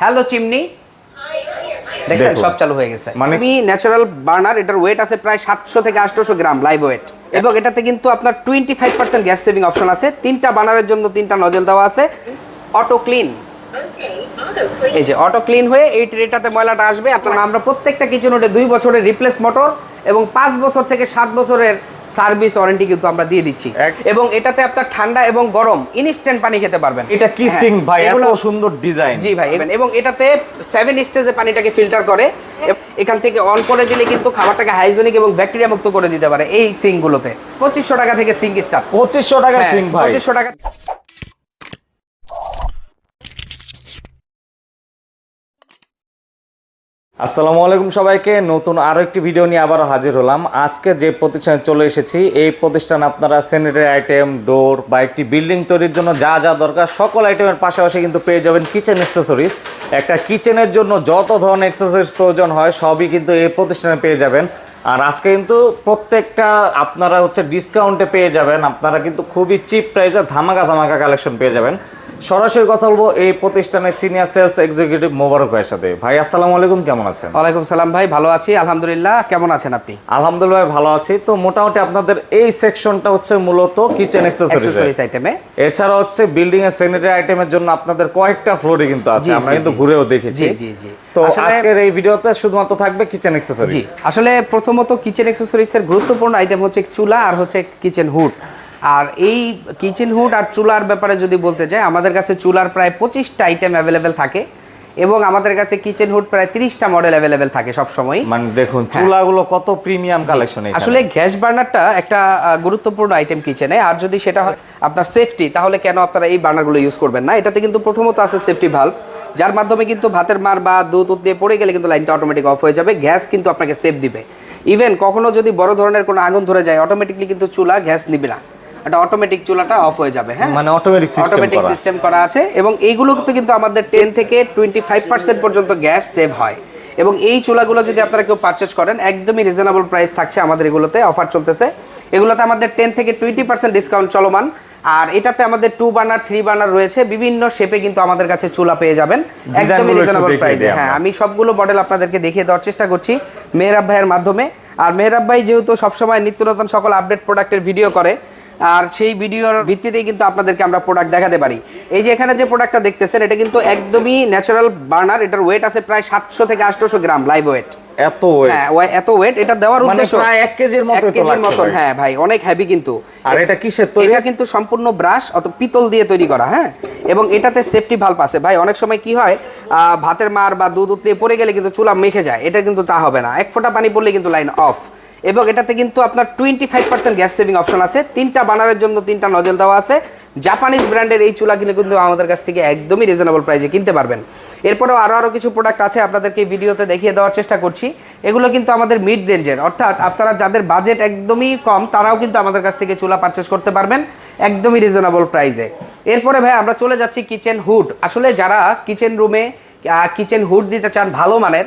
Hello chimney দেখছেন? সব চালু হয়ে গেছে। মানে- ন্যাচারাল বার্নার এটার ওয়েট আছে প্রায় সাতশো থেকে আটশোশো গ্রাম লাইভ ওয়েট এবং এটাতে কিন্তু আপনার twenty five percent gas saving option আছে। তিনটা বার্নারের জন্য তিনটা নজল দেওয়া আছে। অটো ক্লিন এই যে অটো ক্লিন হয়ে এই ট্রেটাতে ময়লাটা আসবে। আপনার আমরা প্রত্যেকটা কিচেন ওটে দুই বছরের রিপ্লেস মোটর এবং পাঁচ বছর থেকে সাত বছরের সার্ভিস ওয়ারেন্টি কিন্তু আমরা দিয়ে দিচ্ছি। এবং এটাতে আপনার ঠান্ডা এবং গরম ইনস্ট্যান্ট পানি খেতে পারবেন। এটা কি হ্যাঁ, সিং ভাই এত সুন্দর ডিজাইন জি ভাই এবং এটাতে সেভেন স্টেজে পানিটাকে ফিল্টার করে এখান থেকে অন করে দিলে কিন্তু খাবারটাকে হাইজেনিক এবং ব্যাকটেরিয়া মুক্ত করে দিতে পারে এই সিঙ্কগুলোতে পঁচিশশো টাকা থেকে সিং স্টার্ট পঁচিশশো টাকা সিং ভাই। পঁচিশশো টাকা আসসালামু আলাইকুম সবাইকে। নতুন আরও একটি ভিডিও নিয়ে আবারও হাজির হলাম। আজকে যে প্রতিষ্ঠানে চলে এসেছি, এই প্রতিষ্ঠান আপনারা স্যানিটারি আইটেম, ডোর বা একটি বিল্ডিং তৈরির জন্য যা যা দরকার, সকল আইটেমের পাশাপাশি কিন্তু পেয়ে যাবেন কিচেন অ্যাক্সেসরিজ একটা কিচেনের জন্য যত ধরনের অ্যাক্সেসরিজ প্রয়োজন হয়, সবই কিন্তু এই প্রতিষ্ঠানে পেয়ে যাবেন। আর আজকে কিন্তু প্রত্যেকটা আপনারা হচ্ছে ডিসকাউন্টে পেয়ে যাবেন। আপনারা কিন্তু খুবই চিপ প্রাইসে ধামাকা ধামাকা কালেকশন পেয়ে যাবেন। সরাসরি কথা বলব এই প্রতিষ্ঠানের সিনিয়র সেলস এক্সিকিউটিভ মোবারক ভাইয়ের সাথে। ভাই আসসালামু আলাইকুম কেমন আছেন? ওয়ালাইকুম সালাম ভাই ভালো আছি আলহামদুলিল্লাহ। কেমন আছেন আপনি? আলহামদুলিল্লাহ ভালো আছি। তো মোটামুটি আপনাদের এই সেকশনটা হচ্ছে মূলত কিচেন অ্যাক্সেসরিজ অ্যাক্সেসরিজ আইটেমে এছাড়া হচ্ছে বিল্ডিং এর স্যানিটারি আইটেমের জন্য আপনাদের কয়েকটা ফ্লোরে কিন্তু আছে আমরা কিন্তু ঘুরেও দেখেছি। জি, জি, জি। তো আজকের এই ভিডিওতে শুধুমাত্র থাকবে কিচেন জি আসলে প্রথমত কিচেন অ্যাক্সেসরিজের গুরুত্বপূর্ণ আইটেম হচ্ছে চুলা আর হচ্ছে কিচেন হুড আর এই কিচেন হুড আর চুলার ব্যাপারে যদি বলতে চাই আমাদের কাছে চুলার প্রায় পঁচিশটা আইটেম অ্যাভেলেবেল থাকে এবং আমাদের কাছে কিচেন হুড প্রায় তিরিশটা মডেল অ্যাভেলেবেল থাকে সবসময় মানে দেখুন চুলাগুলো কত প্রিমিয়াম কালেকশন আসলে গ্যাস বার্নারটা একটা গুরুত্বপূর্ণ আইটেম কিচেনে আর যদি সেটা হয় আপনার সেফটি তাহলে কেন আপনারা এই বার্নারগুলো ইউজ করবেন না? এটাতে কিন্তু প্রথমত আছে সেফটি ভাল্ব যার মাধ্যমে কিন্তু ভাতের মার বা দুধ উদ দিয়ে পড়ে গেলে কিন্তু লাইনটা অটোমেটিক অফ হয়ে যাবে গ্যাস কিন্তু আপনাকে সেফ দিবে। ইভেন কখনো যদি বড় ধরনের কোনো আগুন ধরে যায় অটোমেটিকলি কিন্তু চুলা গ্যাস নিবে না। এটা অটোমেটিক চুলাটা অফ হয়ে যাবে হ্যাঁ? মানে অটোমেটিক সিস্টেম অটোমেটিক সিস্টেম করা আছে এবং এইগুলোতে কিন্তু আমাদের টেন থেকে টোয়েন্টি ফাইভ পার্সেন্ট পর্যন্ত গ্যাস সেভ হয়। এবং এই চুলাগুলো যদি আপনারা কেউ পারচেজ করেন একদমই রিজনেবল প্রাইস থাকছে আমাদের এগুলোতে অফার চলতেছে। এগুলোতে আমাদের টেন থেকে টোয়েন্টি পার্সেন্ট ডিসকাউন্ট চলমান। আর এটাতে আমাদের টু বার্নার থ্রি বার্নার রয়েছে। বিভিন্ন শেপে কিন্তু আমাদের কাছে চুলা পেয়ে যাবেন। একদমই রিজনেবল প্রাইসে হ্যাঁ আমি সবগুলো মডেল আপনাদেরকে দেখিয়ে দেওয়ার চেষ্টা করছি মেহরাব ভাইয়ের মাধ্যমে। আর মেহরাব ভাই যেহেতু সবসময় নিত্য নতুন সকল আপডেট প্রোডাক্টের ভিডিও করে আর সেই ভিডিওর ভিত্তিতেই কিন্তু আপনাদেরকে আমরা প্রোডাক্ট দেখাতে পারি। এই যে এখানে যে প্রোডাক্টটা দেখতেছেন, এটা কিন্তু একদমই ন্যাচারাল বার্নার এটার ওয়েট আছে প্রায় সাতশো থেকে আটশো গ্রাম লাইভ ওয়েট এত weight। হ্যাঁ এত ওয়েট এটা দেওয়ার মানে উদ্দেশ্য প্রায় এক কেজির এক তো কেজির হ্যাঁ ভাই অনেক হেভি কিন্তু। আর এটা কিসের তৈরি? এটা কিন্তু সম্পূর্ণ ব্রাশ অত পিতল দিয়ে তৈরি করা হ্যাঁ? এবং এটাতে সেফটি ভাল্ব আছে। ভাই অনেক সময় কি হয় আহ, ভাতের মার বা দুধ উতলে পড়ে গেলে কিন্তু চুলা মেখে যায়। এটা কিন্তু তা হবে না। এক ফোঁটা পানি পড়লে কিন্তু লাইন অফ এবং এটাতে কিন্তু আপনার twenty five percent gas saving option আছে। তিনটা বানারের জন্য তিনটা নজল দেওয়া আছে। জাপানিজ ব্র্যান্ডের এই চুলা কিনে কিন্তু আমাদের কাছ থেকে একদমই রিজনেবল প্রাইসে কিনতে পারবেন। এরপরেও আরও আরও কিছু প্রোডাক্ট আছে আপনাদেরকে ভিডিওতে দেখিয়ে দেওয়ার চেষ্টা করছি। এগুলো কিন্তু আমাদের মিড রেঞ্জের অর্থাৎ আপনারা যাদের বাজেট একদমই কম, তারাও কিন্তু আমাদের কাছ থেকে চুলা পারচেস করতে পারবেন একদমই রিজনেবল প্রাইসে এরপরে ভাই, আমরা চলে যাচ্ছি কিচেন হুড আসলে যারা কিচেন রুমে কিচেন হুড দিতে চান ভালো মানের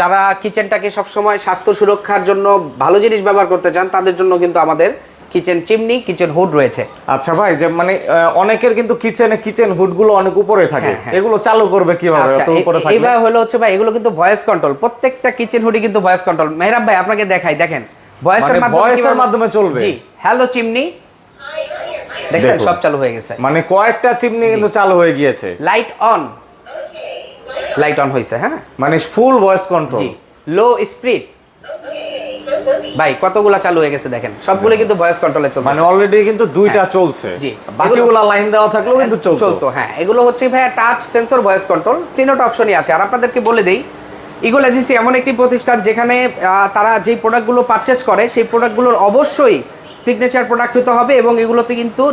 যারা কিচেনটাকে সবসময় স্বাস্থ্য সুরক্ষার জন্য ভালো জিনিস ব্যবহার করতে চান, তাদের জন্য কিন্তু আমাদের কিচেন চিমনি কিচেন হুড রয়েছে। আচ্ছা ভাই যে মানে অনেকের কিন্তু কিচেনে কিচেন হুডগুলো অনেক উপরে থাকে। হ্যাঁ, হ্যাঁ। এগুলো চালু করবে কীভাবে? আচ্ছা এত উপরে থাকলে এইবার হলো হচ্ছে ভাই এগুলো কিন্তু ভয়েস কন্ট্রোল প্রত্যেকটা কিচেন হুডি কিন্তু ভয়েস কন্ট্রোল মেহরাব ভাই আপনাকে দেখাই দেখেন। ভয়েসের মানে মাধ্যমে এর মাধ্যমে চলবে? জি হ্যালো চিমনি। দেখেন। সব চালু হয়ে গেছে। মানে কয়েকটা চিমনি কিন্তু চালু হয়ে গিয়েছে। লাইট অন লাইট অন হয়েছে হ্যাঁ। মানে ফুল ভয়েস কন্ট্রোল জি লো স্পিড ভাই কতগুলা চালু হয়ে গেছে দেখেন। সবগুলো কিন্তু ভয়েস কন্ট্রোলে চলছে মানে অলরেডি কিন্তু দুইটা চলছে। জি। বাকিগুলা লাইন দেওয়া থাকলেও কিন্তু চলতো। চলতো হ্যাঁ। এগুলো হচ্ছে ভাইয়া টাচ সেন্সর ভয়েস কন্ট্রোল তিনটা অপশনই আছে। আর আপনাদেরকে বলে দেই ইগল এজেন্সি এমন একটি প্রতিষ্ঠান যেখানে তারা যেই প্রোডাক্টগুলো পারচেজ করে সেই প্রোডাক্টগুলোর অবশ্যই সিগনেচার প্রোডাক্ট হতে হবে এবং এগুলোতে কিন্তু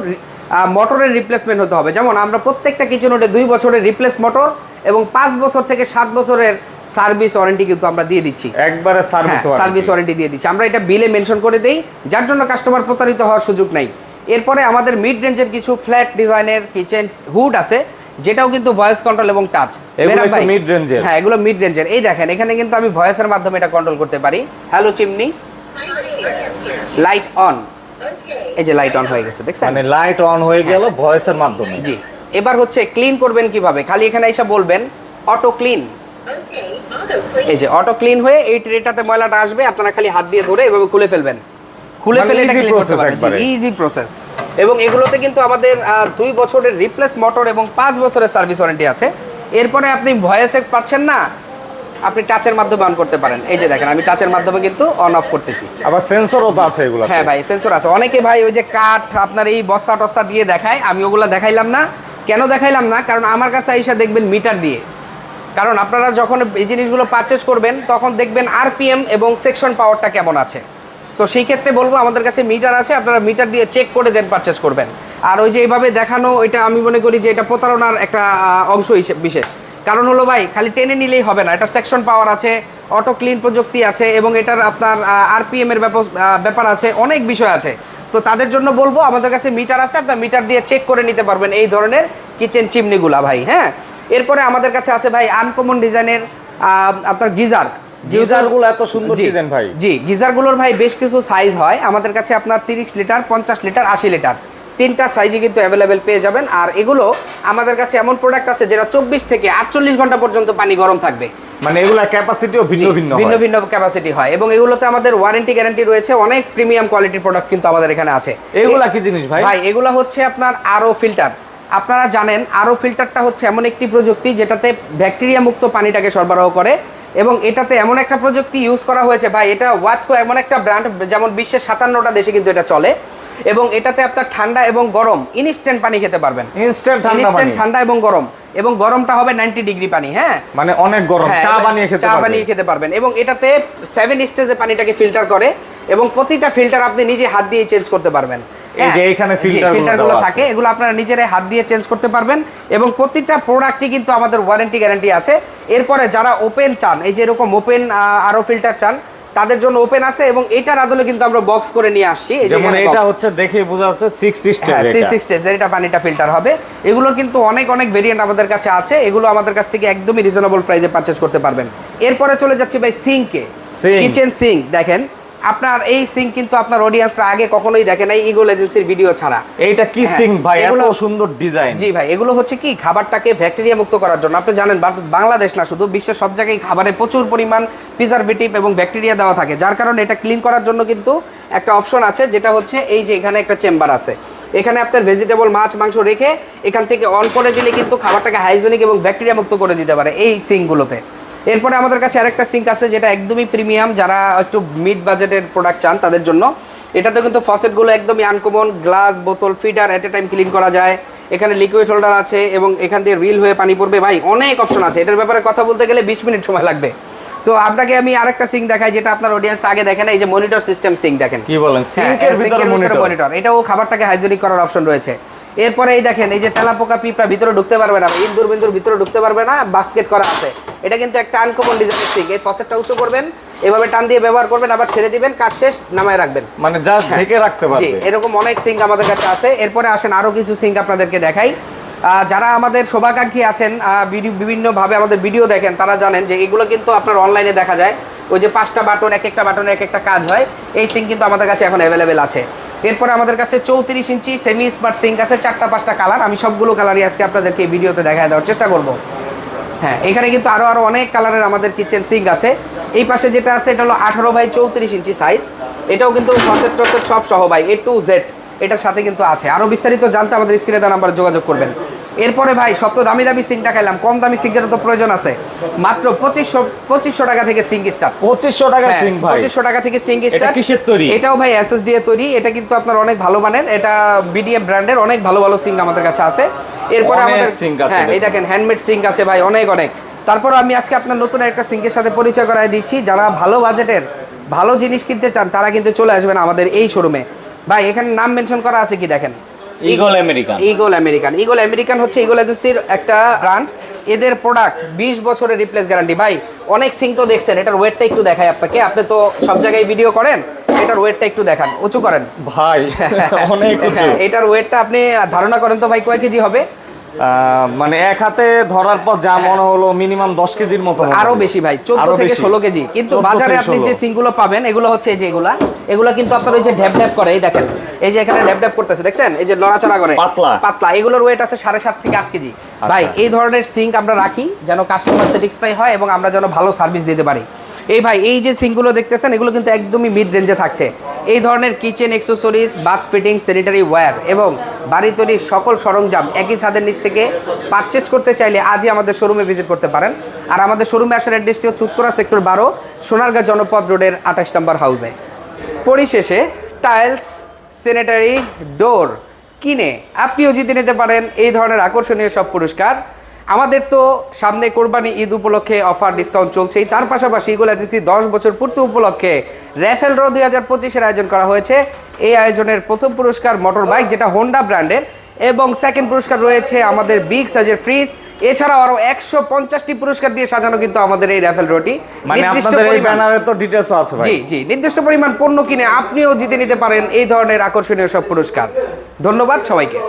মোটরের রিপ্লেসমেন্ট হতে হবে। যেমন আমরা প্রত্যেকটা কিচেন ওটে দুই বছরের রিপ্লেস মোটর এবং পাঁচ বছর থেকে সাত বছরের সার্ভিস ওয়ারেন্টি কিন্তু আমরা দিয়ে দিচ্ছি। একবারে সার্ভিস সার্ভিস ওয়ারেন্টি দিয়ে দিচ্ছি। আমরা এটা বিলে মেনশন করে দেই যার জন্য কাস্টমার প্রতারিত হওয়ার সুযোগ নাই। এরপরে আমাদের মিড রেঞ্জের কিছু ফ্ল্যাট ডিজাইনের কিচেন হুড আছে যেটাও কিন্তু ভয়েস কন্ট্রোল এবং টাচ মিড এর। হ্যাঁ এগুলো মিড রেঞ্জের এই দেখেন এখানে কিন্তু আমি ভয়েসের মাধ্যমে এটা কন্ট্রোল করতে পারি। হ্যালো চিমনি লাইট অন এই যে লাইট অন হয়ে গেছে দেখছেন? মানে লাইট অন হয়ে গেল ভয়েসের মাধ্যমে। জি। এবার হচ্ছে ক্লিন করবেন কীভাবে? খালি এখানে এসে বলবেন অটো ক্লিন. এই যে অটো ক্লিন হয়ে এই ট্রেটাতে ময়লাটা আসবে আপনারা খালি হাত দিয়ে ধরে এভাবে খুলে ফেলবেন। খুলে মানে ফেলে এটা ক্লিন করতে পারবেন। ইজি প্রসেস এবং এগুলোতে কিন্তু আমাদের দুই বছরের রিপ্লেস মোটর এবং পাঁচ বছরের সার্ভিস ওয়ারেন্টি আছে। এরপরে আপনি ভয়েসে পাচ্ছেন না আপনি টাচের মাধ্যমে অন করতে পারেন। এই যে দেখেন আমি টাচের মাধ্যমে কিন্তু অন অফ করতেছি। আবার সেন্সরও তো আছে এগুলো হ্যাঁ ভাই সেন্সর আছে। অনেকে ভাই ওই যে কাঠ আপনার এই বস্তা টস্তা দিয়ে দেখায় আমি ওগুলা দেখাইলাম না। কেন দেখাইলাম না? কারণ আমার কাছে আইসা দেখবেন মিটার দিয়ে। কারণ আপনারা যখন এই জিনিসগুলো পারচেস করবেন তখন দেখবেন আরপিএম এবং সেকশন পাওয়ারটা কেমন আছে। তো সেই ক্ষেত্রে বলব আমাদের কাছে মিটার আছে আপনারা মিটার দিয়ে চেক করে দেন পারচেস করবেন। আর ওই যে এইভাবে দেখানো এটা আমি মনে করি যে এটা প্রতারণার একটা অংশ বিশেষ। কারণ হলো ভাই খালি টেনে নিলেই হবে না। এটা সেকশন পাওয়ার আছে অটো ক্লিন প্রযুক্তি আছে এবং এটার আপনার আরপিএম এর ব্যাপার আহ, ব্যাপার আছে অনেক বিষয় আছে। তো তাদের জন্য বলব আমাদের কাছে মিটার আছে আপনার মিটার দিয়ে চেক করে নিতে পারবেন এই ধরনের কিচেন চিমনিগুলা ভাই হ্যাঁ? এরপরে আমাদের কাছে আছে ভাই আনকমন ডিজাইনের আপনার গিজার। গিজারগুলো এত সুন্দর ডিজাইন ভাই। জি গিজারগুলোর ভাই বেশ কিছু সাইজ হয়। আমাদের কাছে আপনার তিরিশ লিটার পঞ্চাশ লিটার আশি লিটার তিনটা সাইজে কিন্তু অ্যাভেলেবেল পেয়ে যাবেন। আর এগুলো আমাদের কাছে এমন প্রোডাক্ট আছে যেটা চব্বিশ থেকে আটচল্লিশ ঘণ্টা পর্যন্ত পানি গরম থাকবে। মানে এগুলা ক্যাপাসিটিও ভিন্ন ভিন্ন ভিন্ন ভিন্ন ক্যাপাসিটি হয়। এবং এগুলোতে আমাদের ওয়ারেন্টি গ্যারান্টি রয়েছে। অনেক প্রিমিয়াম কোয়ালিটির প্রোডাক্ট কিন্তু আমাদের এখানে আছে। এগুলা কি জিনিস ভাই? ভাই এগুলো হচ্ছে আপনার আরও ফিল্টার আপনারা জানেন আরও ফিল্টারটা হচ্ছে এমন একটি প্রযুক্তি যেটাতে ব্যাকটেরিয়া মুক্ত পানিটাকে সরবরাহ করে। এবং এটাতে এমন একটা প্রযুক্তি ইউজ করা হয়েছে ভাই এটা ওয়াটকো এমন একটা ব্র্যান্ড যেমন বিশ্বের সাতান্নটা দেশে কিন্তু এটা চলে। এবং এটাতে আপনার ঠান্ডা এবং গরম ইনস্ট্যান্ট পানি খেতে পারবেন। ইনস্ট্যান্ট ঠান্ডা ইনস্ট্যান্ট ঠান্ডা এবং গরম। এবং গরমটা হবে নাইনটি ডিগ্রি পানি হ্যাঁ? মানে অনেক গরম হ্যাঁ, চা বানিয়ে খেতে চা বানিয়ে খেতে পারবেন এবং এটাতে সেভেন স্টেজে পানিটাকে ফিল্টার করে এবং প্রতিটা ফিল্টার আপনি নিজে হাত দিয়ে চেঞ্জ করতে পারবেন। এই যে এইখানে গুলো ফিল্টারগুলো থাকে এগুলো আপনারা নিজেরাই হাত দিয়ে চেঞ্জ করতে পারবেন এবং প্রতিটা প্রোডাক্টই কিন্তু আমাদের ওয়ারেন্টি গ্যারান্টি আছে। এরপরে যারা ওপেন চান এই যে এরকম ওপেন আরও ফিল্টার চান তাদের জন্য ওপেন আছে এবং এটার আদলে কিন্তু আমরা বক্স করে নিয়ে আসি। যেমন এটা হচ্ছে দেখে বোঝা যাচ্ছে সিক্স সিস্টেম হ্যাঁ সি সিক্সটি এটা পানিটা ফিল্টার হবে। এগুলোর কিন্তু অনেক অনেক ভেরিয়েন্ট আমাদের কাছে আছে। এগুলো আমাদের কাছ থেকে একদমই রিজনেবল প্রাইসে পারচেজ করতে পারবেন। এরপরে চলে যাচ্ছি ভাই সিঙ্কে। কিচেন সিঙ্ক দেখেন। আপনার এই সিং কিন্তু আপনার অডিয়েন্সরা আগে কখনোই দেখে নাই ইগল এজেন্সির ভিডিও ছাড়া। এইটা কি হ্যাঁ, সিং ভাই? এত সুন্দর ডিজাইন জি ভাই এগুলো হচ্ছে কি? খাবারটাকে ব্যাকটেরিয়া মুক্ত করার জন্য। আপনি জানেন বাংলাদেশ না শুধু বিশ্বের সব জায়গায় খাবারে প্রচুর পরিমাণ প্রিজারভেটিভ এবং ব্যাকটেরিয়া দেওয়া থাকে। যার কারণে এটা ক্লিন করার জন্য কিন্তু একটা অপশন আছে যেটা হচ্ছে এই যে এখানে একটা চেম্বার আছে। এখানে আপনার ভেজিটেবল মাছ মাংস রেখে এখান থেকে অন করে দিলে কিন্তু খাবারটাকে হাইজেনিক এবং ব্যাকটেরিয়া মুক্ত করে দিতে পারে এই সিঙ্কগুলোতে এরপরে আমাদের কাছে আরেকটা সিঙ্ক আছে যেটা একদমই প্রিমিয়াম যারা একটু মিড বাজেটের প্রোডাক্ট চান তাদের জন্য। এটাতে কিন্তু ফসেটগুলো একদমই আনকমন গ্লাস বোতল filter at a time clean করা যায়। এখানে লিকুইড হোল্ডার আছে এবং এখান দিয়ে রিল হয়ে পানি পড়বে। ভাই, অনেক অপশন আছে। এটার ব্যাপারে কথা বলতে গেলে বিশ মিনিট সময় লাগবে। তো আপনাকে আমি আরেকটা সিঙ্ক দেখাই যেটা আপনার অডিয়েন্স আগে দেখেন এই যে মনিটর সিস্টেম সিঙ্ক দেখেন। কি বলেন? হ্যাঁ, সিঙ্কের ভিতরে মনিটর মনিটর এটাও খাবারটাকে হাইজেনিক করার অপশন রয়েছে। এরপরে এই দেখেন এই যে তেলাপোকা পিঁপড়া ভিতরে ঢুকতে পারবে না ইন্দুর বিন্দুর ভিতরে ঢুকতে পারবে না বাস্কেট করা আছে। এটা কিন্তু একটা আনকমন ডিজাইনের সিঙ্ক এই ফসেটটা উঁচু করবেন এভাবে টান দিয়ে ব্যবহার করবেন আবার ছেড়ে দিবেন কাজ শেষ নামায় রাখবেন। মানে জাস্ট ঢেকে রাখতে জি পারবে। এরকম অনেক সিঙ্ক আমাদের কাছে আছে। এরপরে আসেন আরও কিছু সিঙ্ক আপনাদেরকে দেখাই। যারা আমাদের শোভাকাঙ্ক্ষী আছেন বিভিন্নভাবে আমাদের ভিডিও দেখেন, তারা জানেন যে এগুলো কিন্তু আপনার অনলাইনে দেখা যায়। ওই যে পাঁচটা বাটন, এক একটা বাটনে এক একটা কাজ হয়, এই সিঙ্ক কিন্তু আমাদের কাছে এখন অ্যাভেলেবেল আছে। এরপরে আমাদের কাছে চৌত্রিশ ইঞ্চি সেমি স্মার্ট সিঙ্ক আছে, চারটা পাঁচটা কালার আমি সবগুলো কালারই আজকে আপনাদেরকে ভিডিওতে দেখা দেওয়ার চেষ্টা করব। হ্যাঁ এখানে কিন্তু আরও আরও অনেক কালারের আমাদের কিচেন সিঙ্ক আছে। এই পাশে যেটা আছে, এটা হলো আঠারো বাই চৌত্রিশ ইঞ্চি সাইজ এটাও কিন্তু ফসেট টসেট সব সহ ভাই এ টু জেড এটার সাথে কিন্তু আছে। আরও বিস্তারিত জানতে আমাদের স্ক্রিনে দেওয়া নাম্বারে যোগাযোগ করবেন। এরপরে ভাই সব তো দামি দামি সিঙ্কটা খাইলাম কম দামি সিঙ্কের তো প্রয়োজন আছে। মাত্র পঁচিশশো পঁচিশশো টাকা থেকে সিঙ্ক স্টার্ট পঁচিশশো টাকা হ্যাঁ, সিং পঁচিশশো টাকা থেকে এটা স্টার কিসের তৈরি? এটাও ভাই এসএস দিয়ে তৈরি এটা কিন্তু আপনার অনেক ভালো মানের এটা বিডিএম ব্র্যান্ডের অনেক ভালো ভালো সিঙ্ক আমাদের কাছে আছে। এরপরে আমাদের আছে হ্যাঁ এই দেখেন। হ্যান্ডমেড সিঙ্ক আছে ভাই অনেক অনেক। তারপর আমি আজকে আপনার নতুন একটা সিঙ্কের সাথে পরিচয় করাই দিচ্ছি। যারা ভালো বাজেটের ভালো জিনিস কিনতে চান তারা কিন্তু চলে আসবেন আমাদের এই শোরুমে ভাই এখানে নাম মেনশন করা আছে কি দেখেন? Eagle American Eagle American Eagle American হচ্ছে ইগল এজেন্সির একটা ব্র্যান্ড এদের প্রোডাক্ট বিশ বছরের রিপ্লেস গ্যারান্টি ভাই অনেক সিং তো দেখছেন এটার ওয়েটটা একটু দেখাই আপনাকে। আপনি তো সব জায়গায় ভিডিও করেন এটার ওয়েটটা একটু দেখান উঁচু করেন। ভাই অনেক উঁচু। হ্যাঁ, এটার ওয়েটটা আপনি ধারণা করেন তো ভাই কয় কেজি হবে? মানে এক হাতে ধরার পর যা মনে হলো মিনিমাম দশ কেজির মতো আরও বেশি ভাই চোদ্দ থেকে ষোলো কেজি। কিন্তু বাজারে আপনি 16 যে সিংগুলো পাবেন এগুলো হচ্ছে এই যে এগুলা এগুলো কিন্তু আপনার ওই যে ঢ্যাপ ঢ্যাপ করে এই দেখেন এই যে এখানে ঢ্যাপ ঢ্যাপ করতেছে দেখছেন? এই যে লড়াচড়া করে। পাতলা। পাতলা এগুলোর ওয়েট আছে সাড়ে সাত থেকে আট কেজি। ভাই এই ধরনের সিঙ্ক আমরা রাখি যেন কাস্টমার স্যাটিসফাই হয় এবং আমরা যেন ভালো সার্ভিস দিতে পারি। এই ভাই, এই যে সিঙ্কগুলো দেখতেছেন, এগুলো কিন্তু একদমই মিড রেঞ্জে থাকছে। এই ধরনের kitchen accessories bath fitting sanitary ware এবং বাড়ি তৈরির সকল সরঞ্জাম একই ছাদের নিচ থেকে পারচেজ করতে চাইলে আজই আমাদের শোরুমে ভিজিট করতে পারেন। আর আমাদের শোরুমে আসার অ্যাড্রেসটি হচ্ছে উত্তরা সেক্টর বারো, সোনারগাঁ জনপদ রোডের আঠাশ নম্বর হাউসে পরিশেষে টাইলস স্যানিটারি ডোর কিনে আপনিও জিতে নিতে পারেন এই ধরনের আকর্ষণীয় সব পুরস্কার। আমাদের তো সামনে কোরবানি ঈদ উপলক্ষে অফার ডিসকাউন্ট চলছেই। তার পাশাপাশি ইগুল এজেন্সি দশ বছর পূর্তি উপলক্ষে র্যাফেল রো দুই হাজার পঁচিশের আয়োজন করা হয়েছে। এই আয়োজনের প্রথম পুরস্কার মোটর বাইক যেটা হোন্ডা ব্র্যান্ডের এবং সেকেন্ড পুরস্কার রয়েছে আমাদের বিগ সাইজের ফ্রিজ এছাড়াও আরও একশো পঞ্চাশটি পুরস্কার দিয়ে সাজানো কিন্তু আমাদের এই র্যাফেল রোটি। মানে নির্দিষ্ট ব্যানারে তো ডিটেলস আছে ভাই। জি জি নির্দিষ্ট পরিমাণ পণ্য কিনে আপনিও জিতে নিতে পারেন। এই ধরনের আকর্ষণীয় সব পুরস্কার। ধন্যবাদ সবাইকে।